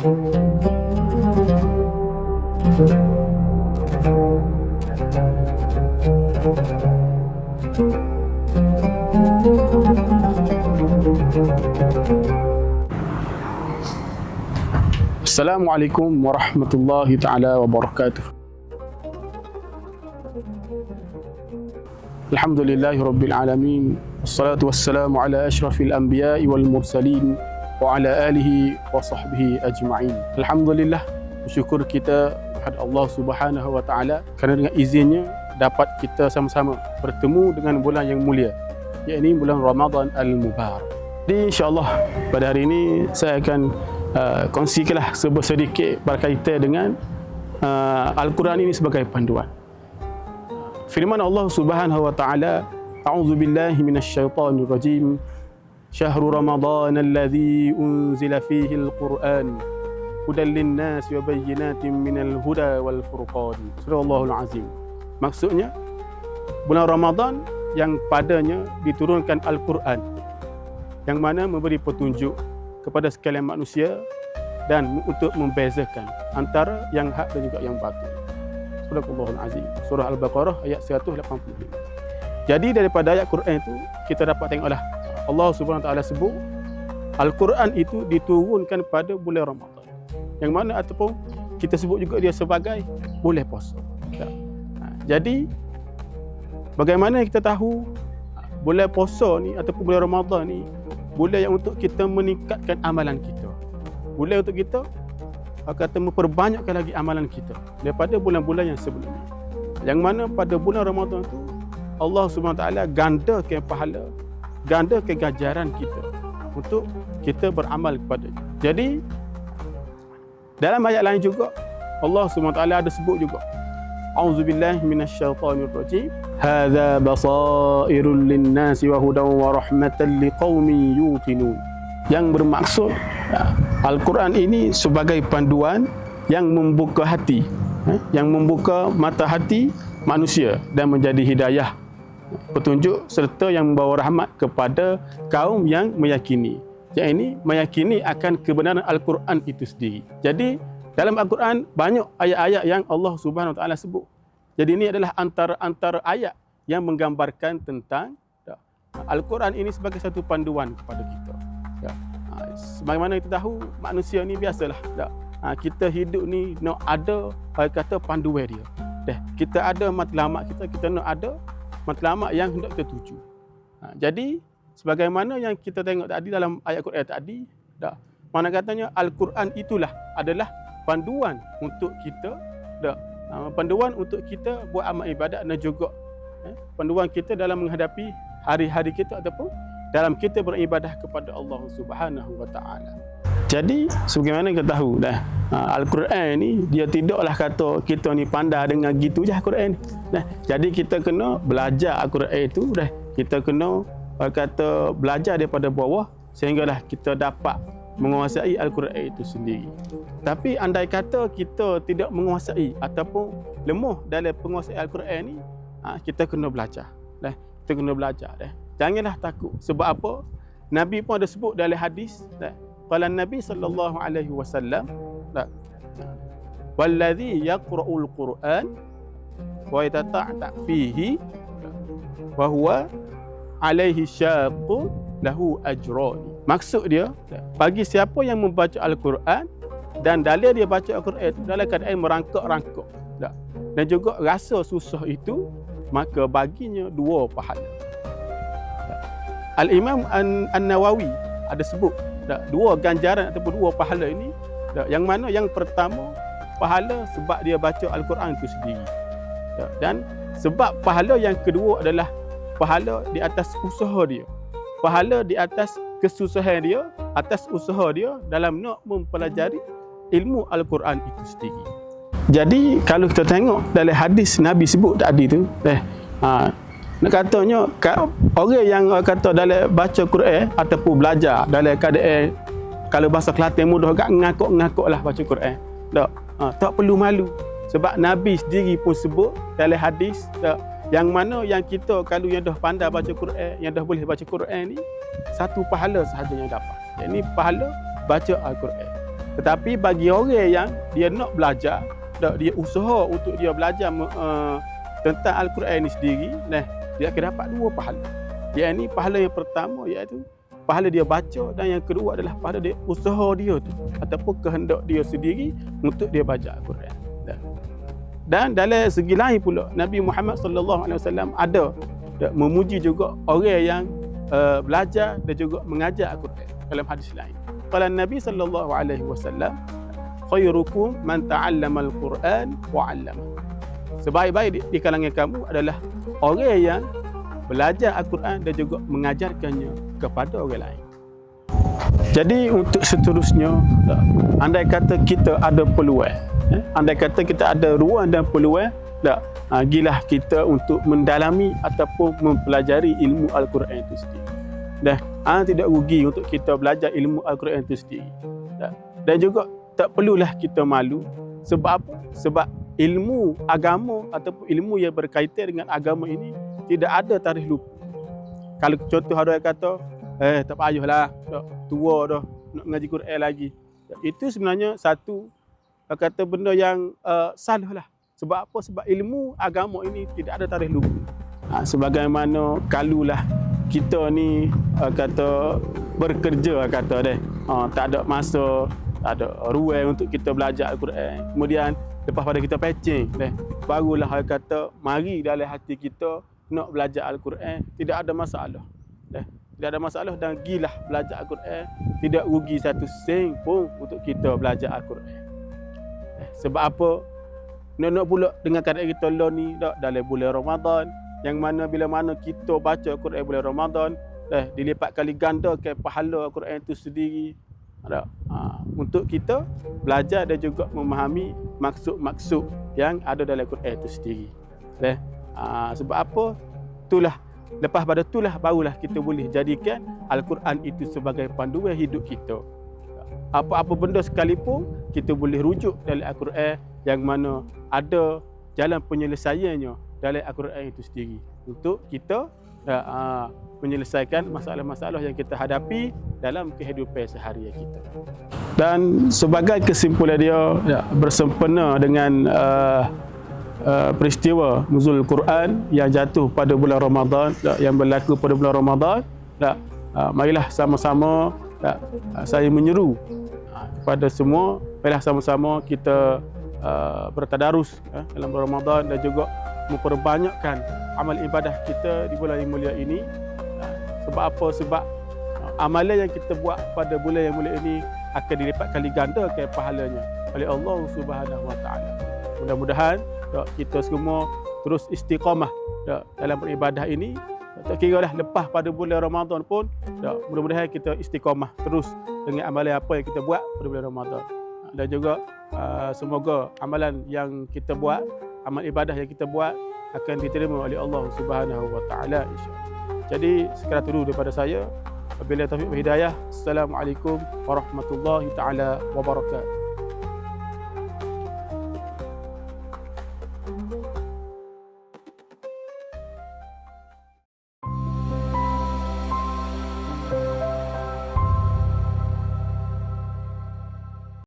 السلام عليكم ورحمة الله تعالى وبركاته. الحمد لله رب العالمين والصلاة والسلام على أشرف الأنبياء والمرسلين wa ala alihi wa sahbihi ajma'in. Alhamdulillah bersyukur kita kepada Allah Subhanahu wa taala kerana dengan izinnya dapat kita sama-sama bertemu dengan bulan yang mulia iaitu bulan Ramadan al-Mubarak. Jadi insya-Allah pada hari ini saya akan uh, kongsikanlah sedikit berkaitan dengan uh, Al-Quran ini sebagai panduan. Firman Allah Subhanahu wa taala, "A'udzu billahi minasyaitonir rajim. Alladzi unzila fihi al-Qur'an hudan lin-nas wa bayyinatin minal huda wal furqan." Surah Allahul Azim. Maksudnya bulan Ramadan yang padanya diturunkan Al-Quran yang mana memberi petunjuk kepada sekalian manusia dan untuk membezakan antara yang hak dan juga yang batil. Surah Allahul Azim. Surah Al-Baqarah ayat 185. Jadi daripada ayat Quran itu kita dapat tengoklah Allah Subhanahu Taala sebut Al-Quran itu diturunkan pada bulan Ramadan. Yang mana ataupun kita sebut juga dia sebagai boleh puasa. Ha, jadi bagaimana kita tahu bulan puasa ni ataupun bulan Ramadan ni bulan yang untuk kita meningkatkan amalan kita. Bulan untuk kita kata memperbanyakkan lagi amalan kita daripada bulan-bulan yang sebelumnya. Yang mana pada bulan Ramadan tu Allah Subhanahu taala gandakan pahala, gandakan ganjaran kita untuk kita beramal kepada Jadi dalam ayat lain juga Allah taala ada sebut juga A'udzu billahi minasyaitonir rajim. Hadza basairul linnasi wa hudan wa rahmatan liqaumin yuqinun. Yang bermaksud Al-Quran ini sebagai panduan yang membuka hati, eh, yang membuka mata hati manusia dan menjadi hidayah petunjuk serta yang membawa rahmat kepada kaum yang meyakini. Yang ini meyakini akan kebenaran Al-Quran itu sendiri. Jadi dalam Al-Quran banyak ayat-ayat yang Allah Subhanahu Wa Taala sebut. Jadi ini adalah antara-antara ayat yang menggambarkan tentang ya, Al-Quran ini sebagai satu panduan kepada kita. Ya. Ha, sebagaimana kita tahu manusia ni biasalah. Ya. Ha, kita hidup ni nak ada kata panduan dia. Kita ada matlamat kita, kita nak ada matlamat yang hendak kita tuju. Ha, jadi sebagaimana yang kita tengok tadi dalam ayat Quran tadi, dah mana katanya Al-Quran itulah adalah panduan untuk kita dah panduan untuk kita buat amal ibadat dan juga eh, panduan kita dalam menghadapi hari-hari kita ataupun dalam kita beribadah kepada Allah Subhanahu wa taala. Jadi sebagaimana kita tahu dah Al-Quran ni dia tidaklah kata kita ni pandai dengan gitu je Al-Quran. Nah, jadi kita kena belajar Al-Quran itu dah kita kena kata belajar daripada bawah sehinggalah kita dapat menguasai Al-Quran itu sendiri. Tapi andai kata kita tidak menguasai ataupun lemah dalam penguasaan Al-Quran ni, ha, kita kena belajar. Dah, kita kena belajar dah. Janganlah takut. Sebab apa? Nabi pun ada sebut dalam hadis, dah. Nabi sallallahu alaihi wasallam, dah. Wallazi yaqra'ul Quran wa yatata'ta fihi wa huwa alaihi syaqqu lahu ajrani. Maksud dia, bagi siapa yang membaca Al-Quran dan dalil dia baca Al-Quran itu dalam keadaan merangkak-rangkak dan juga rasa susah itu, maka baginya dua pahala. Al-Imam An-Nawawi ada sebut dua ganjaran ataupun dua pahala ini yang mana yang pertama pahala sebab dia baca Al-Quran itu sendiri. Dan sebab pahala yang kedua adalah pahala di atas usaha dia. Pahala di atas kesusahan dia, atas usaha dia dalam nak mempelajari ilmu Al-Quran itu sendiri. Jadi kalau kita tengok dalam hadis Nabi sebut tadi tu, eh, ha, nak katanya orang yang kata dalam baca Quran ataupun belajar dalam keadaan kalau bahasa Kelantan mudah agak ngakuk-ngakuk lah baca Quran. Tak, ha, tak perlu malu. Sebab Nabi sendiri pun sebut dalam hadis tak, yang mana yang kita kalau yang dah pandai baca Quran, yang dah boleh baca Quran ni, satu pahala sahaja yang dapat. Yang ni pahala baca Al-Quran. Tetapi bagi orang yang dia nak belajar, tak dia usaha untuk dia belajar uh, tentang Al-Quran ini sendiri, nah, dia akan dapat dua pahala. Yang ini pahala yang pertama iaitu pahala dia baca dan yang kedua adalah pahala dia usaha dia tu ataupun kehendak dia sendiri untuk dia baca Al-Quran. Dan dalam segi lain pula Nabi Muhammad sallallahu alaihi wasallam ada memuji juga orang yang uh, belajar dan juga mengajar Al-Quran dalam hadis lain. Kalau Nabi sallallahu alaihi wasallam khairukum man ta'allama al-Quran wa 'allama. Sebaik-baik di, di kalangan kamu adalah orang yang belajar Al-Quran dan juga mengajarkannya kepada orang lain. Jadi untuk seterusnya, andai kata kita ada peluang, eh, andai kata kita ada ruang dan peluang, tak, ha, gilah kita untuk mendalami ataupun mempelajari ilmu Al-Quran itu sendiri. Dan ha, tidak rugi untuk kita belajar ilmu Al-Quran itu sendiri. Tak. Dan juga tak perlulah kita malu sebab sebab ilmu agama ataupun ilmu yang berkaitan dengan agama ini tidak ada tarikh lupa. Kalau contoh ada yang kata, eh tak payahlah, dah tua dah nak ngaji Quran lagi. Itu sebenarnya satu kata benda yang uh, salah lah. Sebab apa? Sebab ilmu agama ini tidak ada tarikh lupa. Ha, sebagaimana kalulah kita ni uh, kata bekerja kata deh. Ha, tak ada masa, tak ada ruang untuk kita belajar Al-Quran. Kemudian lepas pada kita pecing deh. Barulah kata mari dalam hati kita nak belajar Al-Quran tidak ada masalah. Eh, tidak ada masalah dan gilah belajar Al-Quran tidak rugi satu sen pun untuk kita belajar Al-Quran. Eh, sebab apa? Nak nak pula dengan keadaan kita lah ni dak dalam bulan Ramadan yang mana bila mana kita baca Al-Quran bulan Ramadan eh, dilipat kali ganda ke pahala Al-Quran itu sendiri. Ada ha, untuk kita belajar dan juga memahami maksud-maksud yang ada dalam Al-Quran itu sendiri. Eh, Ha, sebab apa? Itulah lepas pada itulah barulah kita boleh jadikan al-Quran itu sebagai panduan hidup kita. Apa-apa benda sekalipun kita boleh rujuk dalam al-Quran yang mana ada jalan penyelesaiannya dalam al-Quran itu sendiri untuk kita uh, menyelesaikan masalah-masalah yang kita hadapi dalam kehidupan seharian kita. Dan sebagai kesimpulan dia ya, bersempena dengan uh, Uh, peristiwa nuzul Quran yang jatuh pada bulan Ramadan yang berlaku pada bulan Ramadan tak uh, marilah sama-sama tak uh, saya menyeru kepada semua marilah sama-sama kita uh, bertadarus uh, dalam bulan Ramadan dan juga memperbanyakkan amal ibadah kita di bulan yang mulia ini. Uh, sebab apa? Sebab uh, amalan yang kita buat pada bulan yang mulia ini akan dilipat kali ganda ke pahalanya oleh Allah Subhanahu wa taala. Mudah-mudahan tak, kita semua terus istiqamah tak, dalam beribadah ini. Tak kira dah lepas pada bulan Ramadan pun tak, mudah-mudahan kita istiqamah terus dengan amalan apa yang kita buat pada bulan Ramadan dan juga uh, semoga amalan yang kita buat amal ibadah yang kita buat akan diterima oleh Allah Subhanahu wa taala insyaallah. Jadi sekian dulu daripada saya. Wabillahi taufiq wa hidayah. Assalamualaikum warahmatullahi taala wabarakatuh.